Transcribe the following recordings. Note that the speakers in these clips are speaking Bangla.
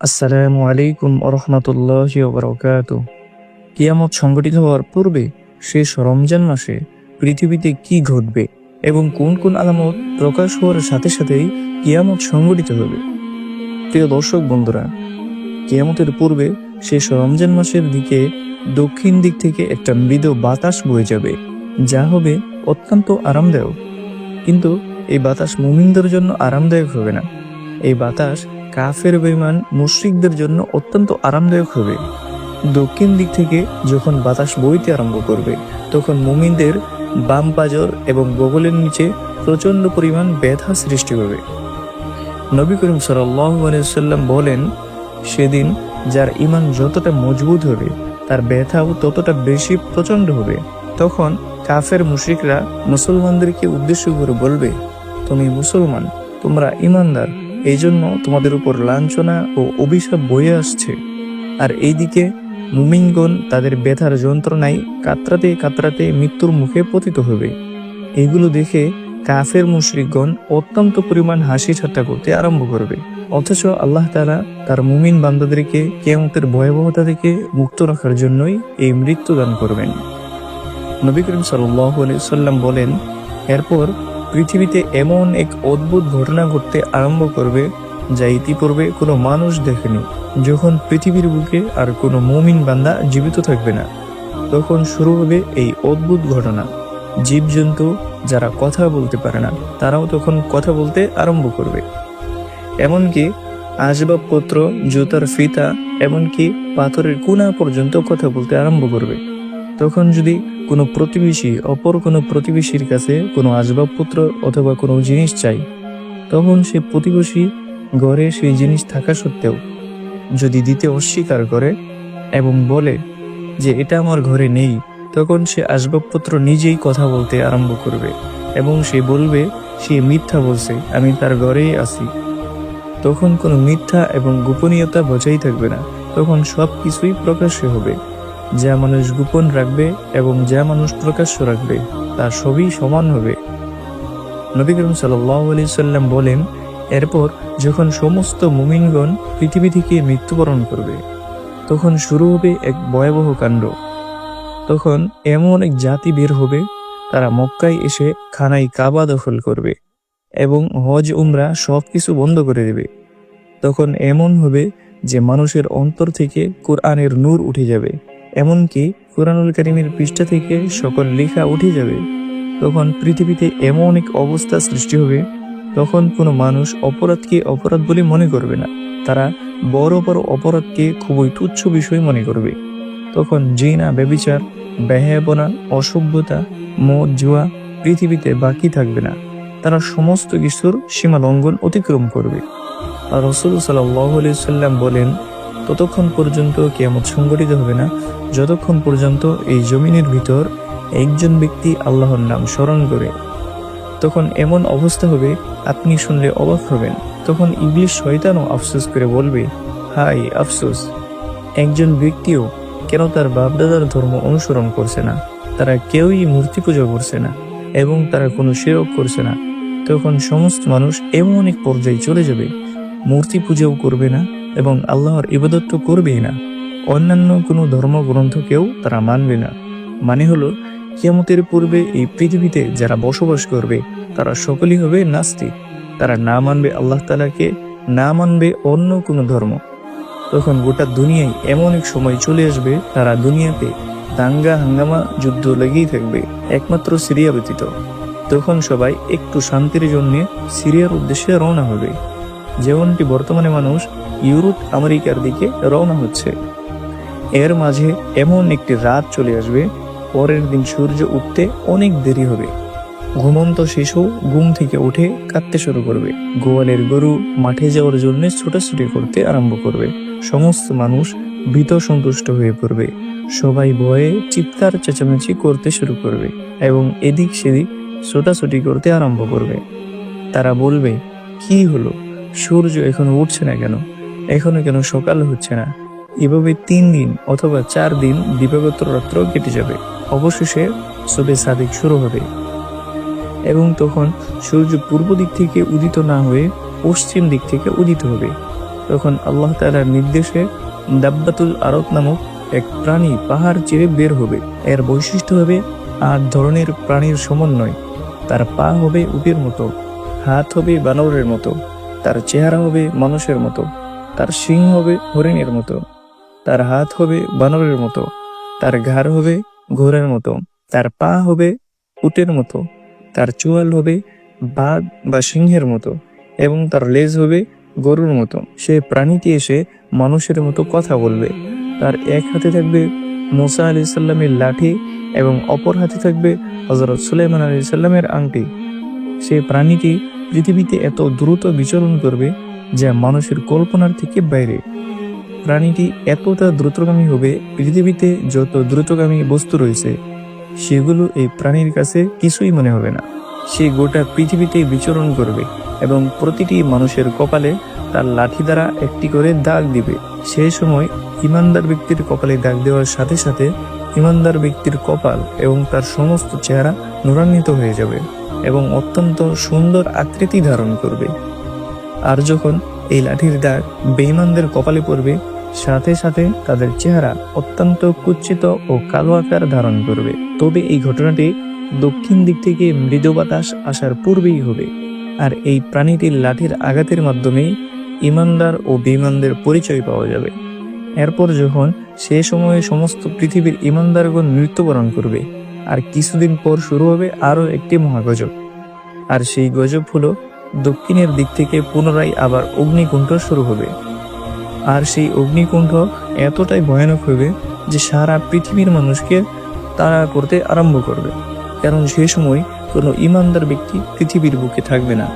আসসালামু আলাইকুম আরহামতুল্লাহ বরকাত কিয়ামত সংগঠিত হওয়ার পূর্বে শেষ রমজান মাসে পৃথিবীতে কি ঘটবে এবং কোন কোন আলামত প্রকাশ হওয়ার সাথে সাথেই কিয়ামত সংগঠিত হবে? প্রিয় দর্শক বন্ধুরা, কিয়ামতের পূর্বে শেষ রমজান মাসের দিকে দক্ষিণ দিক থেকে একটা মৃদু বাতাস বয়ে যাবে, যা হবে অত্যন্ত আরামদায়ক। কিন্তু এই বাতাস মুমিনদের জন্য আরামদায়ক হবে না। এই বাতাস কাফের বেমান মুশ্রিকদের জন্য অত্যন্ত আরামদায়ক হবে। দক্ষিণ দিক থেকে যখন বাতাস বইতে আরম্ভ করবে, তখন মুমিনদের বাম পাজর এবং বগলের নিচে প্রচণ্ড পরিমাণ ব্যথা সৃষ্টি হবে। নবী করিম সাল্লাম বলেন, সেদিন যার ইমান যতটা মজবুত হবে, তার ব্যথাও ততটা বেশি প্রচণ্ড হবে। তখন কাফের মুশরিকরা মুসলমানদেরকে উদ্দেশ্য করে বলবে, তুমি মুসলমান, তোমরা ইমানদার এই জন্য তোমাদের উপর লাঞ্ছনা ও অভিশাপ বয়ে আসছে। আর এইদিকে মুমিনগণ তাদের ব্যথার যন্ত্রণায় কাতরাতে কাতরাতে মৃত্যুর মুখে পতিত হবে। এগুলো দেখে কাফের মুশরিকগণ অত্যন্ত পরিমাণ হাসি ঠাট্টা করতে আরম্ভ করবে। অথচ আল্লাহ তাআলা তার মুমিন বান্দাদেরকে কেমতের ভয়াবহতা থেকে মুক্ত রাখার জন্যই এই মৃত্যু দান করবেন। নবী করিম সাল্লাহ সাল্লাম বলেন, এরপর পৃথিবীতে এমন এক অদ্ভুত ঘটনা ঘটতে আরম্ভ করবে যা ইতিপূর্বে কোনো মানুষ দেখেনি। যখন পৃথিবীর বুকে আর কোনো মুমিন বান্দা জীবিত থাকবে না, তখন শুরু হবে এই অদ্ভুত ঘটনা। জীবজন্তু যারা কথা বলতে পারে না, তারাও তখন কথা বলতে আরম্ভ করবে। এমনকি আসবাবপত্র, জুতার ফিতা, এমনকি পাথরের কোনা পর্যন্ত কথা বলতে আরম্ভ করবে। তখন যদি কোনো প্রতিবেশী, অপর কোনো প্রতিবেশীর কাছে কোনো আসবাবপত্র অথবা কোনো জিনিস চাই, তখন সে প্রতিবেশী ঘরে সেই জিনিস থাকা সত্ত্বেও যদি দিতে অস্বীকার করে এবং বলে যে এটা আমার ঘরে নেই, তখন সে আসবাবপত্র নিজেই কথা বলতে আরম্ভ করবে এবং সে বলবে, সে মিথ্যা বলছে, আমি তার ঘরেই আছি। তখন কোনো মিথ্যা এবং গোপনীয়তা বজায় থাকবে না, তখন সব কিছুই প্রকাশ্য হবে। যা মানুষ গোপন রাখবে এবং যা মানুষ প্রকাশ্য রাখবে, তা সবই সমান হবে। নবী করিম সাল্লি সাল্লাম বলেন, এরপর যখন সমস্ত মুমিনগণ পৃথিবী থেকে মৃত্যুবরণ করবে, তখন শুরু হবে এক ভয়াবহ কাণ্ড। তখন এমন এক জাতি বের হবে, তারা মক্কায় এসে খানাই কাবা দখল করবে এবং হজ, উমরা সব কিছু বন্ধ করে দেবে। তখন এমন হবে যে মানুষের অন্তর থেকে কোরআনের নূর উঠে যাবে। এমনকি কোরআনুল করিমের পৃষ্ঠা থেকে সকল লেখা উঠে যাবে। তখন পৃথিবীতে এমন এক অবস্থা সৃষ্টি হবে, তখন কোনো মানুষ অপরাধকে অপরাধ বলে মনে করবে না। তারা বড় বড় অপরাধকে খুবই তুচ্ছ বিষয় মনে করবে। তখন জিনা ব্যবিচার ব্যয়াবনা, অসভ্যতা, মদ, জুয়া পৃথিবীতে বাকি থাকবে না। তারা সমস্ত কিছুর সীমা লঙ্ঘন অতিক্রম করবে। আর রসুল সাল্লাহ সাল্লাম বলেন ততক্ষণ পর্যন্ত কেমন সংগঠিত হবে না। যতক্ষণ পর্যন্ত এই জমিনের ভিতর একজন ব্যক্তি আল্লাহর নাম স্মরণ করে, তখন এমন অবস্থা হবে, আপনি শুনলে অবাক হবেন। তখন ইংলিশ শয়তানও আফসোস করে বলবে হাই আফসোস, একজন ব্যক্তিও কেন তার বাপদাদার ধর্ম অনুসরণ করছে না? তারা কেউই মূর্তি পূজা করছে না এবং তারা কোনো সেবক করছে না। তখন সমস্ত মানুষ এমন এক পর্যায়ে চলে যাবে, মূর্তি পূজাও করবে না। এবং আল্লাহর ইবাদত তো করবেই না। অন্যান্য কোনো ধর্মগ্রন্থকেও তারা মানবে না। মানে হলো, কিয়ামতের পূর্বে এই পৃথিবীতে যারা বসবাস করবে, তারা সকলেই হবে নাস্তিক। তারা না মানবে আল্লাহ তালাকে না মানবে অন্য কোনো ধর্ম। তখন গোটা দুনিয়ায় এমন এক সময় চলে আসবে তারা দুনিয়াতে দাঙ্গা, হাঙ্গামা, যুদ্ধ লেগেই থাকবে, একমাত্র সিরিয়া ব্যতীত। তখন সবাই একটু শান্তির জন্য সিরিয়ার উদ্দেশ্যে রওনা হবে। যেমনটি বর্তমানে মানুষ ইউরোপ, আমেরিকার দিকে রওনা হচ্ছে। এর মাঝে এমন একটি রাত চলে আসবে, পরের দিন সূর্য উঠতে অনেক দেরি হবে। ঘুমন্ত শিশু ঘুম থেকে উঠে কাঁদতে শুরু করবে। গোয়ালের গরু মাঠে যাওয়ার জন্য ছোটাছুটি করতে আরম্ভ করবে। সমস্ত মানুষ ভীত সন্তুষ্ট হয়ে পড়বে। সবাই ভয়ে চিৎকার, চেঁচামেচি করতে শুরু করবে এবং এদিক সেদিক ছোটাছুটি করতে আরম্ভ করবে। তারা বলবে, কি হলো? সূর্য এখনও উঠছে না কেন? এখনও কেন সকাল হচ্ছে না? এভাবে তিন দিন অথবা চার দিন দিবাগত রাত্র কেটে যাবে। অবশেষে সবে সাদিক শুরু হবে। এবং তখন সূর্য পূর্ব দিক থেকে উদিত না হয়ে পশ্চিম দিক থেকে উদিত হবে। তখন আল্লাহ তাআলার নির্দেশে দাব্বাতুল আরত নামক এক প্রাণী পাহাড় চিরে বের হবে। এর বৈশিষ্ট্য হবে আট ধরনের প্রাণীর সমন্বয়। তার পা হবে উটের মতো, হাত হবে বানরের মতো। তার চেহারা হবে মানুষের মতো, তার সিং হবে হরিণের মতো, তার হাত হবে বানরের মতো, তার ঘাড় হবে ঘোড়ার মতো, তার পা হবে উটের মতো, তার চোয়াল হবে বাঘ বা সিংহের মতো এবং তার লেজ হবে গরুর মতো। সে প্রাণীটি এসে মানুষের মতো কথা বলবে। তার এক হাতে থাকবে মোসা আলি সাল্লামের লাঠি এবং অপর হাতে থাকবে হজরত সুলাইমান আলি সাল্লামের আংটি। সেই প্রাণীটি পৃথিবীতে এত দ্রুত বিচরণ করবে যা মানুষের কল্পনার থেকে বাইরে। প্রাণীটি এতটা দ্রুতগামী হবে, পৃথিবীতে যত দ্রুতগামী বস্তু রয়েছে, সেগুলো এই প্রাণীর কাছে কিছুই মনে হবে না। সে গোটা পৃথিবীতে বিচরণ করবে এবং প্রতিটি মানুষের কপালে তার লাঠি দ্বারা একটি করে দাগ দিবে। সেই সময় ইমানদার ব্যক্তির কপালে দাগ দেওয়ার সাথে সাথে ইমানদার ব্যক্তির কপাল এবং তার সমস্ত চেহারা নুরান্বিত হয়ে যাবে। এবং অত্যন্ত সুন্দর আকৃতি ধারণ করবে। আর যখন এই লাঠির দাগ বেঈমানদের কপালে পড়বে, সাথে সাথে তাদের চেহারা অত্যন্ত কুচ্ছিত ও কালো আকার ধারণ করবে। তবে এই ঘটনাটি দক্ষিণ দিক থেকে মৃদু বাতাস আসার পূর্বেই হবে। আর এই প্রাণীটির লাঠির আঘাতের মাধ্যমেই ইমানদার ও বেঈমানদের পরিচয় পাওয়া যাবে। এরপর যখন সে সময়ে সমস্ত পৃথিবীর ইমানদারগণ মৃত্যুবরণ করবে আর কিছুদিন পর শুরু হবে আরও একটি মহাগজব। আর সেই গজব হলো, দক্ষিণের দিক থেকে পুনরায় আবার অগ্নিকুণ্ঠ শুরু হবে। আর সেই অগ্নিকুণ্ঠ এতটাই ভয়ানক হবে যে সারা পৃথিবীর মানুষকে তাড়া করতে আরম্ভ করবে। কারণ সে সময় কোনো ইমানদার ব্যক্তি পৃথিবীর বুকে থাকবে না।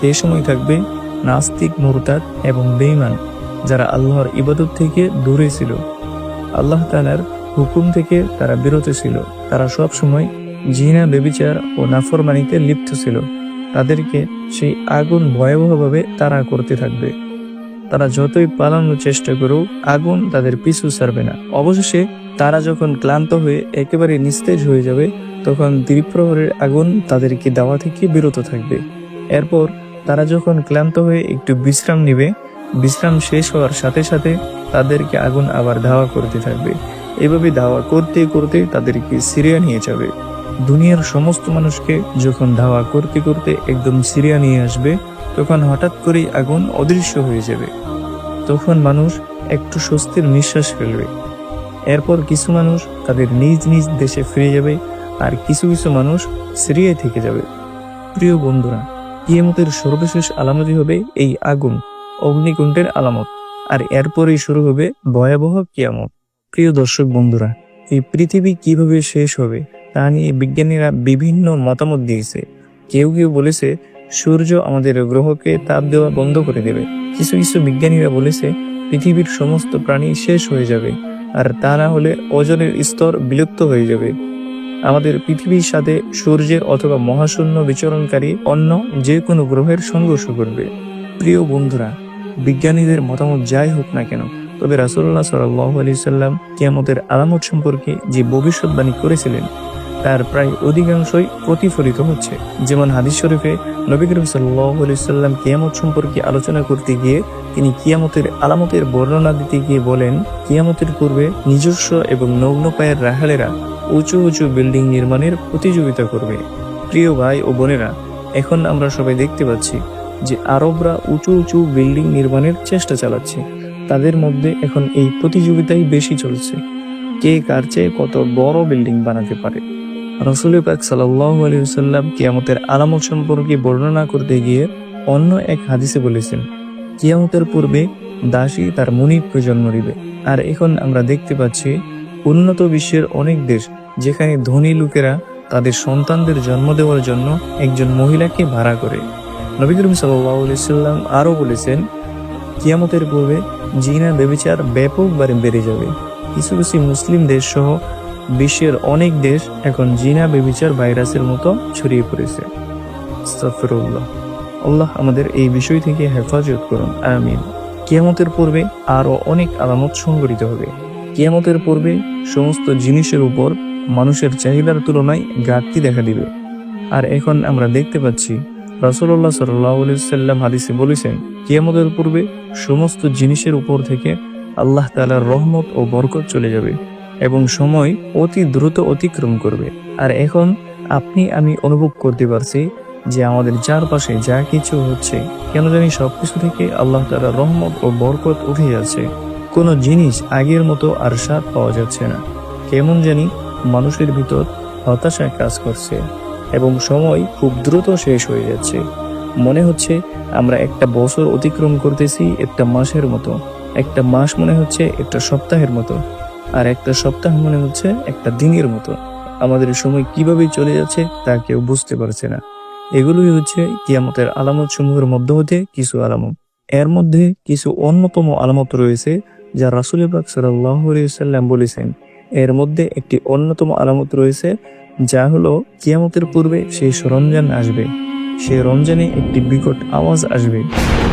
সেই সময় থাকবে নাস্তিক, মুরতাদ এবং বেঈমান যারা আল্লাহর ইবাদত থেকে দূরে ছিল। আল্লাহ তাআলার হুকুম থেকে তারা বিরত ছিল। তারা সব সময় জিনা বেবিচার ও নাফরমানিতে লিপ্ত ছিল। তাদেরকে সেই আগুন ভয়াবহভাবে তারা করতে থাকবে। তারা যতই পালানোর চেষ্টা করুক, আগুন তাদের পিছু ছাড়বে না। অবশেষে তারা যখন ক্লান্ত হয়ে একেবারে নিস্তেজ হয়ে যাবে, তখন দ্বিপ্রহরের আগুন তাদেরকে দাওয়া থেকে বিরত থাকবে। এরপর তারা যখন ক্লান্ত হয়ে একটু বিশ্রাম নিবে, বিশ্রাম শেষ হওয়ার সাথে সাথে তাদেরকে আগুন আবার ধাওয়া করতে থাকবে। এভাবে ধাওয়া করতে করতে তাদেরকে সিরিয়া নিয়ে যাবে। দুনিয়ার সমস্ত মানুষকে যখন ধাওয়া করতে করতে একদম সিরিয়া নিয়ে আসবে, তখন হঠাৎ করেই আগুন অদৃশ্য হয়ে যাবে। তখন মানুষ একটু স্বস্তির নিঃশ্বাস ফেলবে। এরপর কিছু মানুষ তাদের নিজ নিজ দেশে ফিরে যাবে আর কিছু কিছু মানুষ সিরিয়ায় থেকে যাবে। প্রিয় বন্ধুরা, কিয়ামতের সর্বশেষ আলামতই হবে এই আগুন, অগ্নিকুণ্ডের আলামত। আর এরপরেই শুরু হবে ভয়াবহ কিয়ামত। প্রিয় দর্শক বন্ধুরা, এই পৃথিবী কীভাবে শেষ হবে তা নিয়ে বিজ্ঞানীরা বিভিন্ন মতামত দিয়েছে। কেউ কেউ বলেছে, সূর্য আমাদের গ্রহকে তাপ দেওয়া বন্ধ করে দেবে। কিছু কিছু বিজ্ঞানীরা বলেছে, পৃথিবীর সমস্ত প্রাণী শেষ হয়ে যাবে, আর তা না হলে ওজনের স্তর বিলুপ্ত হয়ে যাবে। আমাদের পৃথিবীর সাথে সূর্যের অথবা মহাশূন্য বিচরণকারী অন্য যে কোনো গ্রহের সংঘর্ষ করবে প্রিয় বন্ধুরা, বিজ্ঞানীদের মতামত যাই হোক না কেন তবে রাসুল্লাহ সাল্লাহ আলি সাল্লাম কিয়ামতের আলামত সম্পর্কে যে ভবিষ্যৎবাণী করেছিলেন, তার প্রায় অধিকাংশই প্রতিফলিত হচ্ছে। যেমন হাদিস শরীফে নবী করিম সাল্লাম কিয়ামত সম্পর্কে আলোচনা করতে গিয়ে তিনি কিয়ামতের আলামতের বর্ণনা দিতে গিয়ে বলেন, কিয়ামতের পূর্বে নিজস্ব এবং নগ্ন পায়ের রাহালেরা উঁচু উঁচু বিল্ডিং নির্মাণের প্রতিযোগিতা করবে। প্রিয় ভাই ও বোনেরা, এখন আমরা সবাই দেখতে পাচ্ছি যে আরবরা উঁচু উঁচু বিল্ডিং নির্মাণের চেষ্টা চালাচ্ছে। তাদের মধ্যে এখন এই প্রতিযোগিতাই বেশি চলছে। কে কার চেয়ে কত বড় বিল্ডিং বানাতে পারে? রসুল পাক সাল্লাহ আলিয়াল্লাম কিয়ামতের আলামত সম্পর্কে বর্ণনা করতে গিয়ে অন্য এক হাদিসে বলেছেন, কিয়ামতের পূর্বে দাসী তার মনিবকে জন্ম দিবে আর এখন আমরা দেখতে পাচ্ছি, উন্নত বিশ্বের অনেক দেশ যেখানে ধনী লোকেরা তাদের সন্তানদের জন্ম দেওয়ার জন্য একজন মহিলাকে ভাড়া করে। নবী করিম সাল্লাম আরও বলেছেন, কিয়ামতের পূর্বে জিনা বেবিচার ব্যাপকভাবে বেড়ে যাবে। কিছু কিছু মুসলিম দেশ সহ বিশ্বের অনেক দেশ এখন জিনা বেবিচার ভাইরাসের মতো ছড়িয়ে পড়েছে। আল্লাহ আমাদের এই বিষয় থেকে হেফাজত করুন। আমিন। কিয়ামতের পূর্বে আরও অনেক আলামত সংঘটিত হবে। কিয়ামতের পূর্বে সমস্ত জিনিসের উপর মানুষের চাহিদার তুলনায় ঘাটতি দেখা দিবে। আর এখন আমরা দেখতে পাচ্ছি রাসুল্লাহ সাল্লাম হাদিসে বলেছেন, কিয়ামতের পূর্বে সমস্ত জিনিসের উপর থেকে আল্লাহ তালার রহমত ও বরকত চলে যাবে এবং সময় অতি দ্রুত অতিক্রম করবে। আর এখন আপনি আমি অনুভব করতে পারছি যে আমাদের চারপাশে যা কিছু হচ্ছে, কেন জানি সবকিছু থেকে আল্লাহ তালার রহমত ও বরকত উঠে যাচ্ছে। কোনো জিনিস আগের মতো আর স্বাদ পাওয়া যাচ্ছে না। কেমন জানি মানুষের ভিতর হতাশা কাজ করছে। এবং সময় খুব দ্রুত শেষ হয়ে যাচ্ছে। মনে হচ্ছে আমরা একটা বছর অতিক্রম করতেছি একটা মাসের মতো। একটা মাস মনে হচ্ছে একটা সপ্তাহের মতো। আর একটা সপ্তাহ মনে হচ্ছে একটা দিনের মতো। আমাদের সময় কীভাবে চলে যাচ্ছে তা কেউ বুঝতে পারছে না। এগুলোই হচ্ছে কিয়ামতের আলামত সমূহের মধ্য হতে কিছু আলামত। এর মধ্যে কিছু অন্যতম আলামত রয়েছে যা রাসুল পাক সাল্লাম বলেছেন। এর মধ্যে একটি অন্যতম আলামত রয়েছে যা হলো কিয়ামতের পূর্বে সেই সরঞ্জান আসবে। সেই রমজানে একটি বিকট আওয়াজ আসবে।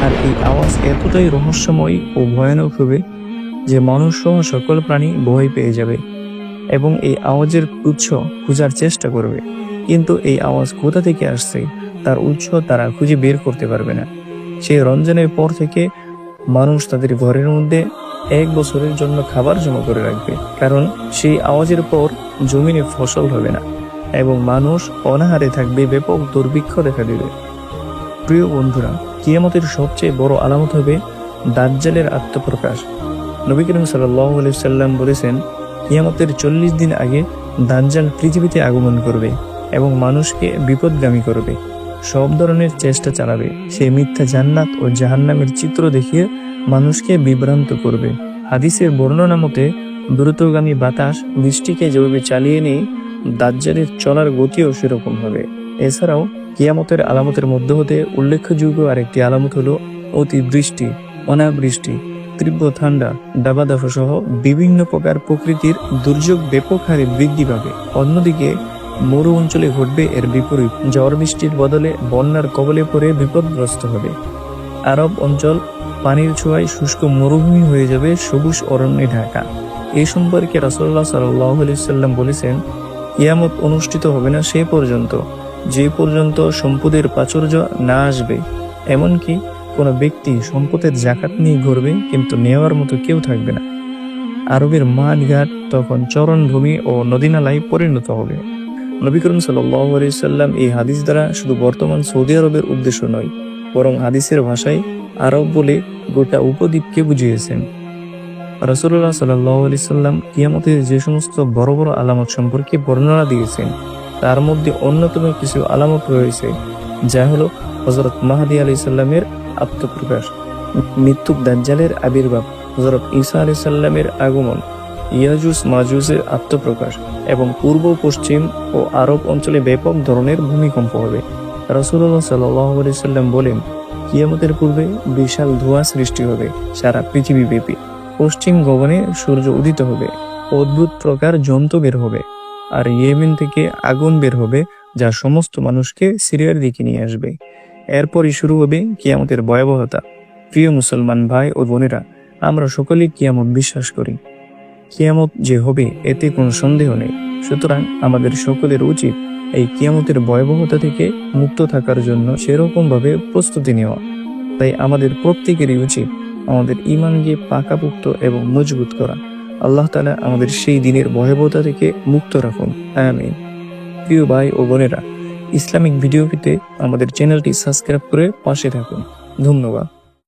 আর এই আওয়াজ এতটাই রহস্যময় ও ভয়ানক হবে যে মানুষ সহ সকল প্রাণী ভয় পেয়ে যাবে এবং এই আওয়াজের উৎস খোঁজার চেষ্টা করবে। কিন্তু এই আওয়াজ কোথা থেকে আসছে তার উৎস তারা খুঁজে বের করতে পারবে না। সেই রমজানের পর থেকে মানুষ তাদের ঘরের মধ্যে এক বছরের জন্য খাবার জমা করে রাখবে, কারণ সেই আওয়াজের পর জমিনে ফসল হবে না এবং মানুষ অনাহারে থাকবে, ব্যাপক দুর্ভিক্ষ দেখা দেবে। প্রিয় বন্ধুরা, কিয়ামতের সবচেয়ে বড় আলামত হবে দাজ্জালের আত্মপ্রকাশ। নবী করিম সাল্লাম বলেছেন, কিয়ামতের চল্লিশ দিন আগে দাজ্জাল পৃথিবীতে আগমন করবে এবং মানুষকে বিপদগামী করবে। সব ধরনের চেষ্টা চালাবে। সে মিথ্যা জান্নাত ও জাহান্নামের চিত্র দেখিয়ে মানুষকে বিভ্রান্ত করবে। হাদিসের বর্ণনা মতে, দ্রুতগামী বাতাস বৃষ্টিকে যেভাবে চালিয়ে নেই দাজ্জালের চলার গতিও সেরকম হবে। এছাড়াও, কিয়ামতের আলামতের মধ্যে হতে উল্লেখযোগ্য আরেকটি আলামত হলো অতি বৃষ্টি অনাবৃষ্টি, তীব্র ঠান্ডা দাবাদাফা সহ বিভিন্ন প্রকার প্রকৃতির দুর্যোগ ব্যাপক হারে বৃদ্ধি পাবে। অন্যদিকে, মরু অঞ্চলে ঘটবে এর বিপরীত। ঝড় বৃষ্টির বদলে বন্যার কবলে পড়ে বিপদগ্রস্ত হবে। আরব অঞ্চল পানির ছোঁয়ায় শুষ্ক মরুভূমি হয়ে যাবে সবুজ অরণ্যে ঢাকা। এই সম্পর্কে রাসুল্লাহ সাল্লাম বলেছেন ইয়ামত অনুষ্ঠিত হবে না সে পর্যন্ত। যে পর্যন্ত সম্পদের প্রাচুর্য না আসবে, এমনকি কোনো ব্যক্তি সম্পদের জাকাত নিয়ে ঘুরবে, কিন্তু নেওয়ার মতো কেউ থাকবে না। আরবের মাঠ ঘাট তখন চরণভূমি ও নদীনালায় পরিণত হবে। নবী করিম সাল্লাম এই হাদিস দ্বারা শুধু বর্তমান সৌদি আরবের উদ্দেশ্য নয়, বরং হাদিসের ভাষায় আরব বলে গোটা উপদ্বীপকে বুঝিয়েছেন। রাসুল্লাহ সাল্লি সাল্লাম কিয়ামতের যে সমস্ত বড় বড় আলামত সম্পর্কে বর্ণনা দিয়েছেন, তার মধ্যে অন্যতম কিছু আলামত রয়েছে, যা হলো হজরত মাহাদি আলি সাল্লামের আত্মপ্রকাশ, মৃত্যুক দাজ্জালের আবির্ভাব হজরত ঈসা আলি সাল্লামের আগমন, ইয়াজুস মাজুসের আত্মপ্রকাশ এবং পূর্ব, পশ্চিম ও আরব অঞ্চলে ব্যাপক ধরনের ভূমিকম্প হবে। রাসুল্লাহ সাল্লি সাল্লাম বলেন কিয়ামতের পূর্বে বিশাল ধোঁয়া সৃষ্টি হবে, সারা পৃথিবী ব্যাপী। পশ্চিম গগনে সূর্য উদিত হবে, অদ্ভুত প্রকার জন্তু বের হবে, আর ইয়েমেন থেকে আগুন বের হবে, যা সমস্ত মানুষকে সিরিয়ার দিকে নিয়ে আসবে। এরপরই শুরু হবে কিয়ামতের ভয়াবহতা। প্রিয় মুসলমান ভাই ও বোনেরা, আমরা সকলেই কিয়ামত বিশ্বাস করি। কিয়ামত যে হবে, এতে কোনো সন্দেহ নেই। সুতরাং আমাদের সকলের উচিত এই কিয়ামতের ভয়াবহতা থেকে মুক্ত থাকার জন্য সেরকম ভাবে প্রস্তুতি নেওয়া। তাই আমাদের প্রত্যেকেরই উচিত আমাদের ইমানকে পাকাপুক্ত এবং মজবুত করা। আল্লাহ তালা আমাদের সেই দিনের ভয়াবহতা থেকে মুক্ত রাখুন। আমিন। প্রিয় ভাই ও বোনেরা, ইসলামিক ভিডিও পেতে আমাদের চ্যানেলটি সাবস্ক্রাইব করে পাশে থাকুন। ধন্যবাদ।